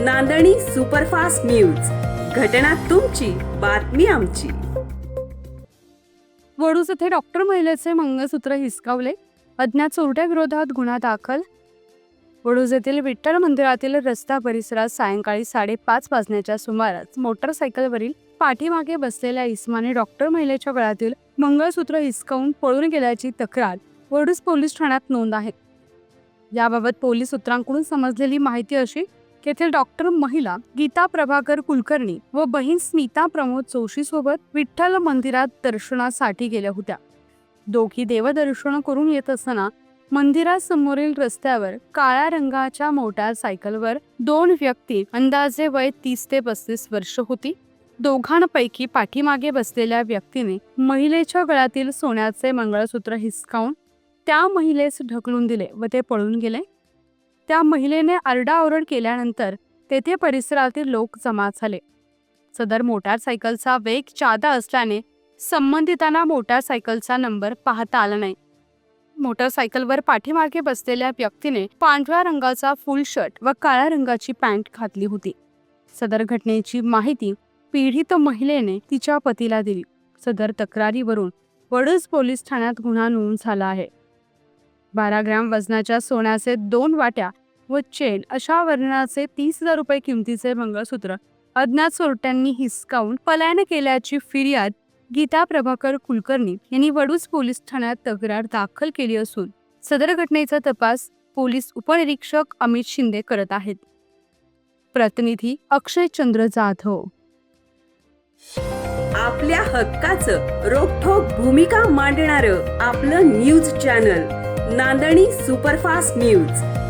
नांदणी superfast news. घटना तुमची बातमी आमची. वडूस येथे डॉक्टर महिलेचे मंगळसूत्र हिसकावले. अज्ञात चोरट्या विरोधात गुन्हा दाखल. वडूज येथील विठ्ठल मंदिरातील रस्ता परिसरात सायंकाळी साडेपाच वाजण्याच्या सुमारास मोटरसायकलवरील पाठीमागे बसलेल्या इस्माने डॉक्टर महिलेच्या गळ्यातील मंगळसूत्र हिसकावून पळून गेल्याची तक्रार वडूज पोलीस ठाण्यात नोंद आहे. याबाबत पोलीस सूत्रांकडून समजलेली माहिती अशी येथील डॉक्टर महिला गीता प्रभाकर कुलकर्णी व बहीण स्मिता प्रमोद जोशी सोबत विठ्ठल मंदिरात दर्शनासाठी गेल्या होत्या. दोघी देवदर्शन करून येत असताना मंदिरासमोरील रस्त्यावर काळ्या रंगाच्या मोटार सायकलवर दोन व्यक्ती अंदाजे वय तीस ते पस्तीस वर्ष होती. दोघांपैकी पाठीमागे बसलेल्या व्यक्तीने महिलेच्या गळ्यातील सोन्याचे मंगळसूत्र हिसकावून त्या महिलेस ढकलून दिले व ते पळून गेले. त्या महिलेने आरडाओरड केल्यानंतर तेथे परिसरातील लोक जमा झाले. सदर मोटारसायकलचा वेग जादा असल्याने संबंधितांना मोटारसायकलचा नंबर पाहता आला नाही. मोटारसायकलवर पाठीमागे बसलेल्या व्यक्तीने पांढऱ्या रंगाचा फुल शर्ट व काळ्या रंगाची पॅन्ट घातली होती. सदर घटनेची माहिती पीडित महिलेने तिच्या पतीला दिली. सदर तक्रारीवरून वडूज पोलीस ठाण्यात गुन्हा नोंद झाला आहे. बारा ग्रॅम वजनाच्या सोन्याचे दोन वाट्या व चेन अशा वर्णाचे तीस हजार रुपये किमतीचे मंगळसूत्र. अज्ञात चोरट्यांनी हिसकावून पलायन केल्याची फिर्याद गीता प्रभाकर कुलकर्णी यांनी वडूज पोलीस ठाण्यात तक्रार दाखल केली असून सदर घटनेचा तपास पोलीस उपनिरीक्षक अमित शिंदे करत आहेत. प्रतिनिधी अक्षय चंद्र जाधव. आपल्या हक्काचं रोखोक भूमिका मांडणार आपलं न्यूज चॅनल नांदणी सुपरफास्ट न्यूज.